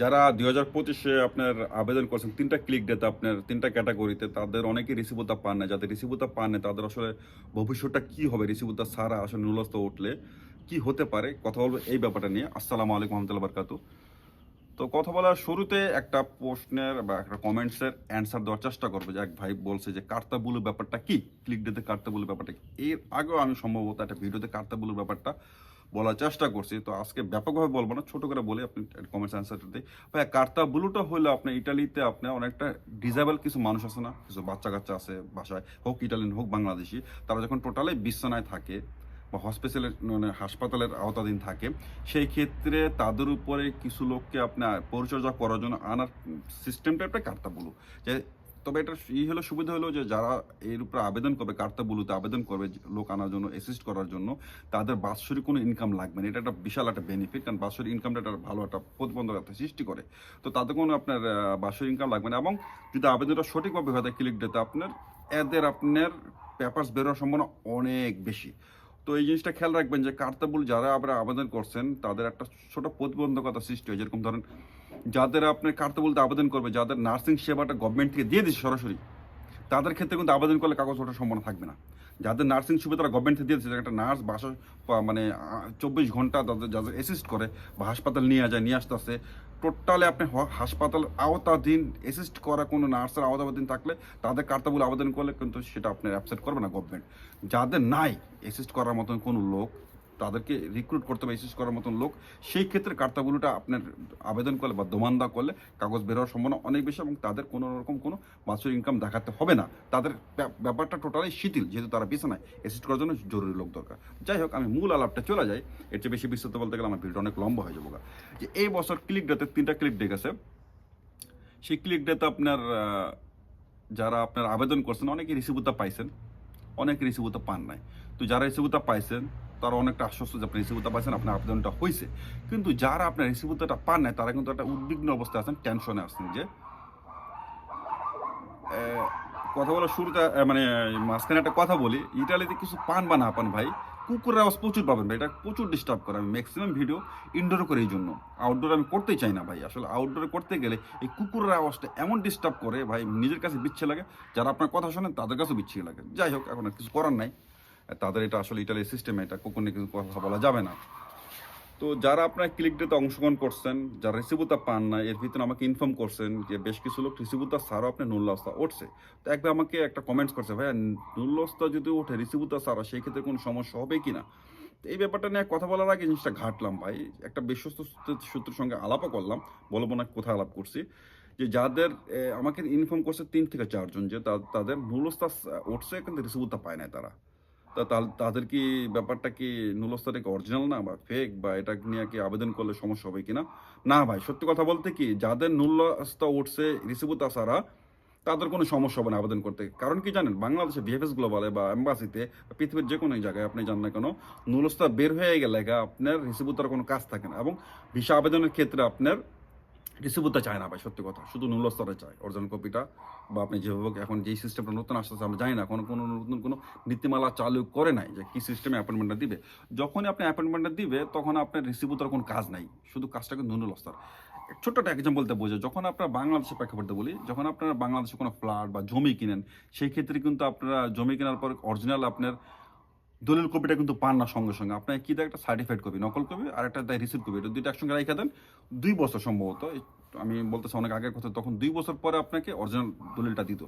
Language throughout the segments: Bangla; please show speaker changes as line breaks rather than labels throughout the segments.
যারা দুই হাজার পঁচিশে আপনার আবেদন করছেন, তিনটা ক্লিক ডেতে আপনার, তিনটা ক্যাটাগরিতে তাদের অনেকে রিসিভুতা পান না। যাদের রিসিভুতা পান না, তাদের আসলে ভবিষ্যৎটা কি হবে রিসিভুতা সারা আসলে নুলস্ত উঠলে কি হতে পারে? কথা বলব এই ব্যাপারটা নিয়ে। আসসালামু আলাইকুম রহমতুল্লাহ বারকাতু। তো কথা বলার শুরুতে একটা প্রশ্নের বা একটা কমেন্টসের অ্যান্সার দেওয়ার চেষ্টা করব। যে এক ভাই বলছে যে কার্তাবুলু ব্যাপারটা কি? ক্লিক ডেতে কার্তাবুলু ব্যাপারটা কি? এর আগেও আমি সম্ভবত একটা ভিডিওতে কার্তাবুলু ব্যাপারটা বলার চেষ্টা করছি। তো আজকে ব্যাপকভাবে বলব না, ছোট করে বলে আপনি কমেন্টস অ্যান্সারটা দিই ভাই কার্তা ব্লুটা হলো আপনার ইটালিতে আপনার অনেকটা ডিজেবল কিছু মানুষ আছে না? কিছু বাচ্চা কাচ্চা আছে বাসায়, হোক ইটালিয়ান, হোক বাংলাদেশি। তারা যখন টোটালি বিছানায় থাকে বা হসপিটালের মানে হাসপাতালের আওতাধীন থাকে, সেই ক্ষেত্রে তাদের উপরে কিছু লোককে আপনার পরিচর্যা করার জন্য আনার সিস্টেমটা একটা কার্তা বলু যে তবে এটা ই হলো, সুবিধা হলো যে যারা এর উপরে আবেদন করবে কার্তা বলুতে আবেদন করবে লোক আনার জন্য অ্যাসিস্ট করার জন্য, তাদের বাৎসরিক কোনো ইনকাম লাগবে না। এটা একটা বিশাল একটা বেনিফিট কারণ বাৎসরিক ইনকামটা একটা ভালো একটা প্রতিবন্ধকতা সৃষ্টি করে। তো তাদের কোনো আপনার বাৎসরিক ইনকাম লাগবে না। এবং যদি আবেদনটা সঠিকভাবে হয় ক্লিক ডেতে আপনার, এদের আপনার পেপার্স বেরোয়ার সম্ভাবনা অনেক বেশি। তো এই জিনিসটা খেয়াল রাখবেন যে কার্তাবুল যারা আবার আবেদন করছেন, তাদের একটা ছোট প্রতিবন্ধকতা সৃষ্টি হয়। যেরকম ধরেন যাদের আপনি কার্তাবুলতে আবেদন করবে, যাদের নার্সিং সেবাটা গভর্নমেন্ট থেকে দিয়ে দিচ্ছে সরাসরি, তাদের ক্ষেত্রে কিন্তু আবেদন করলে কাগজ ওঠার সম্ভাবনা থাকবে না। যাদের নার্সিং সুবিধা তারা গভর্নমেন্ট থেকে দিয়ে দিচ্ছে একটা নার্স বাসা মানে চব্বিশ ঘণ্টা তাদের যাদের অ্যাসিস্ট করে, বা হাসপাতাল নিয়ে যায়, নিয়ে আসতে আসে টোটালে আপনি হাসপাতাল আওতাধীন অ্যাসিস্ট করা কোনো নার্সের আওতাধীন থাকলে তাদের কার্তাবুল আবেদন করলে কিন্তু সেটা আপনার অ্যাপসেট করবে না গভর্নমেন্ট যাদের নাই অ্যাসিস্ট করার মতন কোনো লোক তাদেরকে রিক্রুট করতে হবে অ্যাসিস্ট করার মতন লোক, সেই ক্ষেত্রে কার্তাবুলুটা আপনার আবেদন করলে বা দোমান্দা করলে কাগজ বের হওয়ার সম্ভাবনা অনেক বেশি এবং তাদের কোনো রকম কোনো বাৎসরিক ইনকাম দেখাতে হবে না। তাদের ব্যাপারটা টোটালি শিথিল, যেহেতু তারা বিছানায় অ্যাসিস্ট করার জন্য জরুরি লোক দরকার। যাই হোক, আমি মূল আলাপটা চলে যাই। এর চেয়ে বেশি বিস্তারিত বলতে গেলে আমার ভিডিওটা অনেক লম্বা হয়ে যাব যে এই বছর ক্লিক ডেতে তিনটা ক্লিক ডে গেছে সেই ক্লিক ডেতে আপনার যারা আপনার আবেদন করছেন অনেকে রিসিভুতা পাইছেন। অনেকে রিসিভুতা পান নাই। তো যারা রিসিভুতা পাইছেন, তারা অনেকটা আশ্বস্ত যে আপনি রিসিভুতা পাইছেন, আপনার আবেদনটা হয়েছে কিন্তু যারা আপনার রিসিভুতাটা পান নাই, তারা কিন্তু একটা উদ্বিগ্ন অবস্থায় আছেন টেনশনে আসছেন যে কথা বলার শুরুতে মানে মাঝখানে একটা কথা বলি, ইটালিতে কিছু পান বা না পান ভাই কুকুরের আওয়াজ প্রচুর পাবেন ভাই, এটা প্রচুর ডিস্টার্ব করে। আমি ম্যাক্সিমাম ভিডিও ইনডোরে করে এই জন্য। আউটডোর আমি করতেই চাই না ভাই, আসলে আউটডোরে করতে গেলে এই কুকুরের আওয়াজটা এমন ডিস্টার্ব করে, ভাই, নিজের কাছে বিচ্ছে লাগে। যারা আপনার কথা শোনেন, তাদের কাছেও বিচ্ছে লাগে। যাই হোক, এখন কিছু করার নাই। তাদের এটা আসলে ইটালির সিস্টেমে এটা কুকুর নিয়ে কিছু কথা বলা যাবে না। তো যারা আপনার ক্লিক ডেতে অংশগ্রহণ করছেন, যারা রিসিভুতা পান না এর ভিতরে আমাকে ইনফর্ম করছেন যে বেশ কিছু লোক রিসিভুতা ছাড়াও আপনার নুল্লাস্তা উঠছে। তো একবার আমাকে একটা কমেন্টস করছে, ভাইয়া নুল্লাস্তা যদি ওঠে রিসিভুতা ছাড়া সেই ক্ষেত্রে কোনো সমস্যা হবে কি না এই ব্যাপারটা নিয়ে কথা বলার আগে জিনিসটা ঘাটলাম, ভাই। একটা বিশ্বস্ত সূত্র- সূত্রের সঙ্গে আলাপও করলাম, বলব না কোথায় আলাপ করছি, যে যাদের আমাকে ইনফর্ম করছে তিন থেকে চারজন, যে তাদের নুলস্তা উঠছে, কিন্তু রিসিভুতা পায় না তারা। তা তাদের কি ব্যাপারটা কি নুলস্তাটা কি অরিজিনাল না বা ফেক বা এটা নিয়ে কি আবেদন করলে সমস্যা হবে কিনা? না ভাই, সত্যি কথা বলতে কি যাদের নুল্লাস্তা উঠছে রিসিভুতা ছাড়া তাদের কোনো সমস্যা হবে না আবেদন করতে। কারণ কি জানেন, বাংলাদেশে বিএফএস গ্লোবালে বা এম্বাসিতে পৃথিবীর যে কোনো জায়গায় আপনি জান না কেন, নুলস্তা বের হয়ে গেলে আপনার রিসিভুতার কোনো কাজ থাকে না এবং ভিসা আবেদনের ক্ষেত্রে আপনার রিসিভুতা চায় না ভাই, সত্যি কথা। শুধু নুলস্তরে চায় অরিজিনাল কপিটা বা আপনি যেভাবে এখন যেই সিস্টেমটা নতুন আসতেছে, আমরা জানি না, কোনো কোনো নতুন কোনো নীতিমালা চালু করে নাই যে কী সিস্টেমে অ্যাপয়েন্টমেন্টটা দিবে। যখনই আপনি অ্যাপয়েন্টমেন্টটা দিবে, তখন আপনার রিসিভুতার কোনো কাজ নাই। শুধু কাজটা কিন্তু নুলস্তর। ছোট্ট একটা এক্সাম্পল বলতে বোঝে যখন আপনার বাংলাদেশের প্রেক্ষাপটে বলি, যখন আপনারা বাংলাদেশে কোনো ফ্ল্যাট বা জমি কিনেন, সেই ক্ষেত্রে কিন্তু আপনারা জমি কেনার পর অরিজিনাল আপনার দলিল কপিটা কিন্তু পান না সঙ্গে সঙ্গে। আপনার কি দেয় একটা সার্টিফাইড কপি নকল কপি আর একটা দেয় রিসিভ কপি এটা দুইটা একসঙ্গে রেখে দেন। দুই বছর সম্ভবত আমি বলতেছি অনেক আগের কথা, তখন দুই বছর পরে আপনাকে অরিজিনাল দলিলটা দিত।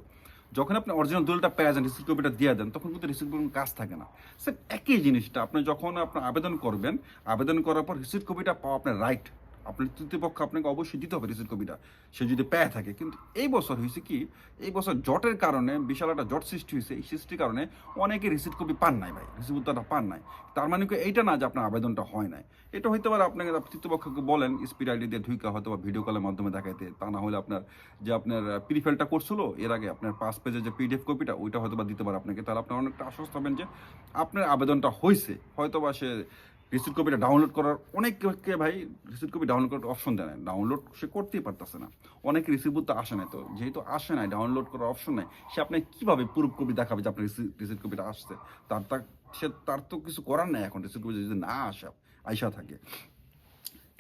যখন আপনি অরিজিনাল দলিলটা পেয়ে যান রিসিভ কপিটা দিয়ে দেন, তখন কিন্তু রিসিভ কপির কাজ থাকে না। স্যার, একই জিনিসটা, আপনি যখন আপনার আবেদন করবেন, আবেদন করার পর রিসিভ কপিটা পাওয়া আপনার রাইট আপনার তৃতীয় পক্ষ আপনাকে অবশ্যই দিতে হবে রিসিভ কপিটা। সে যদি পেয়ে থাকে। কিন্তু এই বছর হয়েছে কি, এই বছর জটের কারণে, বিশাল একটা জট সৃষ্টি হয়েছে। এই সৃষ্টির কারণে অনেকে রিসিভ কপি পান নাই ভাই। রিসিভ উত্তরটা পান নাই। তার মানে কি, এইটা না যে আপনার আবেদনটা হয় নাই। এটা হইতে পারে আপনাকে তৃতীয় পক্ষকে বলেন স্পিড আইডি দিয়ে ঢুইকা হয়তো বা ভিডিও কলের মাধ্যমে দেখাইতে। তা না হলে আপনার যে আপনার প্রিফেলটা করছিল, এর আগে আপনার পাঁচ পেজের যে পিডিএফ কপিটা ওইটা হয়তো বা দিতে পারে আপনাকে। তাহলে আপনার অনেকটা আশ্বস্ত হবেন যে আপনার আবেদনটা হয়েছে হয়তো বা সে রিসিভ কপিটা ডাউনলোড করার অনেককে ভাই রিসিভ কপি ডাউনলোড করার অপশন দেয় না ডাউনলোড সে করতেই পারতেছে না। অনেক রিসিভ তো আসে না তো। যেহেতু আসে না ডাউনলোড করার অপশন নাই, সে আপনাকে কীভাবে প্রুফ কপি দেখাবে যে আপনার রিসিভ কপিটা আসছে? তার তার সে তার তো কিছু করার নাই এখন। রিসিভ কপি যদি না আসা, আইসা থাকে।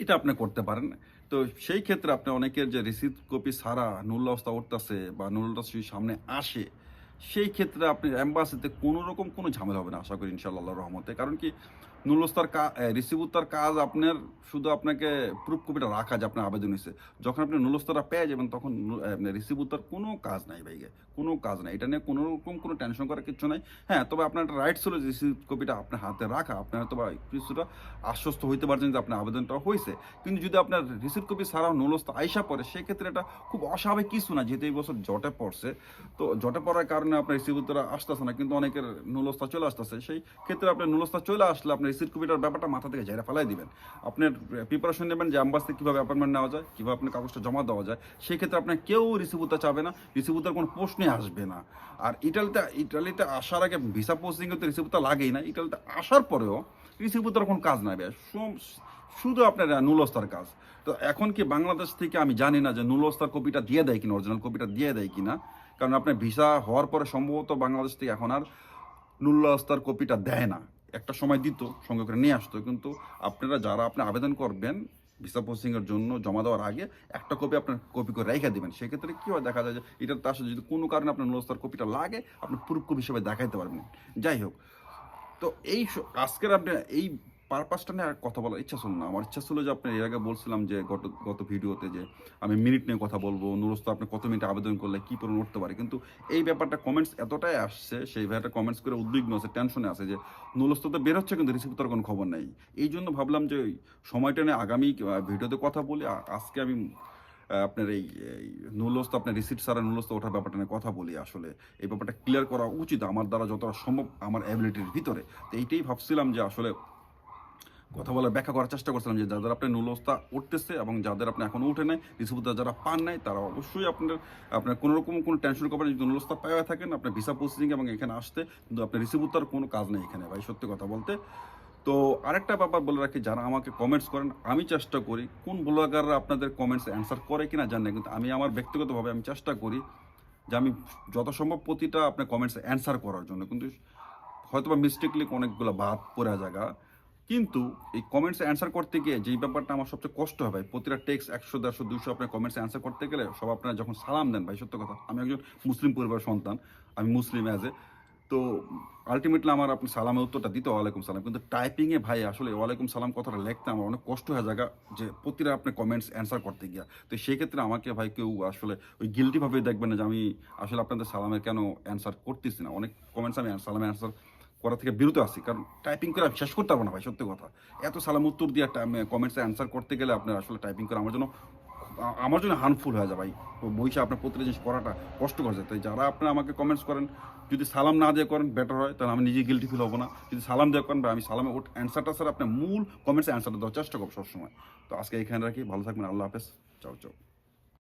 এটা আপনি করতে পারেন। তো সেই ক্ষেত্রে আপনি অনেকের যে রিসিভ কপি ছাড়া নুল অবস্থা উঠতেছে বা নুল যদি সামনে আসে, সেই ক্ষেত্রে আপনি অ্যাম্বাসিতে কোনো রকম কোনো ঝামেলা হবে না, আশা করি ইনশাল্লাহ রহমতে। কারণ কি নুলস্তার কা রিসিভুত্তার কাজ আপনার শুধু আপনাকে প্রুফ কপিটা রাখা যে আপনার আবেদন হয়েছে। যখন আপনি নুলস্তারা পেয়ে যাবেন, তখন রিসিভুত্তার কোনো কাজ নাই ভাইকে কোনো কাজ নাই। এটা নিয়ে কোনো রকম কোনো টেনশন করার কিছু নাই। হ্যাঁ তবে আপনার একটা রাইট ছিল রিসিভ কপিটা আপনার হাতে রাখা। আপনার হয়তো বা কিছুটা আশ্বস্ত হইতে পারছেন যে আপনার আবেদনটা হয়েছে। কিন্তু যদি আপনার রিসিভ কপি ছাড়াও নুলস্তা আইসা পড়ে, সেক্ষেত্রে এটা খুব অস্বাভাবিক কিছু না, যেহেতু এই বছর জটে পড়ছে। তো জটে পড়ার কারণে আপনার রিসিভ উত্তরা আসতেছে না, কিন্তু অনেকের নুলস্তা চলে আসতেছে। সেই ক্ষেত্রে আপনার নুলস্তা চলে আসলে আপনি রিসিভ কপিটার ব্যাপারটা মাথা থেকে জায়গা ফেলাই দিবেন। আপনার প্রিপারেশন নেবেন যে অ্যাম্বাসতে কীভাবে অ্যাপয়েন্টমেন্ট নেওয়া যায়, কীভাবে আপনার কাগজটা জমা দেওয়া যায়। সেই ক্ষেত্রে আপনার কেউ রিসিভ উত্তর চাবে না রিসিভ উত্তর কোনো প্রশ্নে আসবে না। আর ইটালিতে ইটালিতে আসার আগে ভিসা পোস্টিং তো রিসিভ উত্তর লাগেই না। ইটালিতে আসার পরেও রিসিভ উত্তর কোনো কাজ নাই শুধু আপনার নুলস্তার কাজ। তো এখন কি বাংলাদেশ থেকে আমি জানি না যে নুলস্তার কপিটা দিয়ে দেয় কিনা অরিজিনাল কপিটা দিয়ে দেয় কিনা। কারণ আপনার ভিসা হওয়ার পরে সম্ভবত বাংলাদেশ থেকে এখন আর নুল্লাস্তার কপিটা দেয় না। একটা সময় দিত, সঙ্গে করে নিয়ে আসতো। কিন্তু আপনারা যারা আপনি আবেদন করবেন ভিসা পোস্টিংয়ের জন্য জমা দেওয়ার আগে, একটা কপি আপনার কপি করে রেখে দেবেন। সেক্ষেত্রে কী হয়, দেখা যায় যে এটার তার সাথে যদি কোনো কারণে আপনার নস্তার কপিটা লাগে, আপনি প্রুফ কপি হিসেবে দেখাইতে পারবেন। যাই হোক, তো এই আজকের আপনি এই পারপাসটা নিয়ে আর কথা বলার ইচ্ছা ছিল না। আমার ইচ্ছা ছিল যে আপনি এর আগে বলছিলাম যে গত গত ভিডিওতে যে আমি মিনিট নিয়ে কথা বলব নুরস্ত আপনি কত মিনিট আবেদন করলে, কী পরিমাণ উঠতে পারে? কিন্তু এই ব্যাপারটা কমেন্টস এতটাই আসছে, সেই ভাইটা কমেন্টস করে উদ্বিগ্ন আছে টেনশনে আছে যে নুরস্ত তো বের হচ্ছে কিন্তু রিসিভ তার কোনো খবর নেই। এই জন্য ভাবলাম যে সময়টা নিয়ে আগামী ভিডিওতে কথা বলি আজকে আমি আপনার এই নুলস্ত আপনার রিসিপ্ট ছাড়া নুলস্ত ওঠার ব্যাপারটা নিয়ে কথা বলি আসলে। এই ব্যাপারটা ক্লিয়ার করা উচিত আমার দ্বারা যতটা সম্ভব, আমার অ্যাবিলিটির ভিতরে। তো এইটাই ভাবছিলাম যে আসলে কথা বলার ব্যাখ্যা করার চেষ্টা করছিলাম যে যাদের আপনার নুলস্তা উঠতেছে এবং যাদের আপনি এখনও উঠে নাই রিসিভুতা যারা পান নাই, তারা অবশ্যই আপনার আপনার কোনো রকম কোনো টেনশন করবেন যদি নুলস্তা পাওয়া থাকেন, আপনার ভিসা প্রসেসিং এবং এখানে আসতে, কিন্তু আপনার রিসিভুতার কোনো কাজ নেই এখানে ভাই, সত্যি কথা বলতে। তো আরেকটা ব্যাপার বলে রাখি, যারা আমাকে কমেন্টস করেন, আমি চেষ্টা করি, কোন ব্লগাররা আপনাদের কমেন্টস অ্যান্সার করে জানি না, কিন্তু আমি আমার ব্যক্তিগতভাবে আমি চেষ্টা করি যে আমি যত সম্ভব প্রতিটা আপনার কমেন্টস অ্যান্সার করার জন্য। কিন্তু হয়তো বা মিস্টেকলি অনেকগুলো বাদ পড়া জায়গা কিন্তু এই কমেন্টস অ্যান্সার করতে গিয়ে যেই ব্যাপারটা আমার সবচেয়ে কষ্ট হয় ভাই, প্রতিটা টেক্সট একশো, দেড়শো দুশো আপনার কমেন্টস অ্যান্সার করতে গেলে সব আপনারা যখন সালাম দেন ভাই, সত্য কথা, আমি একজন মুসলিম পরিবারের সন্তান, আমি মুসলিম অ্যাজ এ তো আলটিমেটলি আমার আপনি সালামের উত্তরটা দিতে ওয়ালাইকুম সালাম। কিন্তু টাইপিংয়ে ভাই আসলে ওয়ালাইকুম সালাম কথাটা লিখতে আমার অনেক কষ্ট হয়ে জায়গা যে প্রতিটা আপনি কমেন্টস অ্যান্সার করতে গিয়া। তো সেই ক্ষেত্রে আমাকে ভাই কেউ আসলে ওই গিলটিভাবে দেখবেন না যে আমি আসলে আপনাদের সালামের কেন অ্যান্সার করতেছি না। অনেক কমেন্টস আমি সালামের অ্যান্সার করা থেকে বিরত আছি। কারণ টাইপিং করে আমি শেষ করতে পারব না ভাই, সত্যি কথা। এত সালাম উত্তর দিয়ে কমেন্টসে অ্যান্সার করতে গেলে আপনার আসলে টাইপিং করে আমার জন্য আমার জন্য হার্মফুল হয়ে যায় ভাই। বইসা আপনার প্রতিটা জিনিস করাটা কষ্ট করে যায়। তাই যারা আপনারা আমাকে কমেন্টস করেন, যদি সালাম না দিয়ে করেন বেটার হয়। তাহলে আমি নিজে গিলটি ফিল হব না। যদি সালাম দিয়ে করেন বা আমি সালামে ওট অ্যান্সারটা স্যার আপনার মূল কমেন্টসে অ্যান্সারটা দেওয়ার চেষ্টা করব সবসময়। তো আজকে এখানে রাখি। ভালো থাকবেন। আল্লাহ হাফেজ। চাও চাও।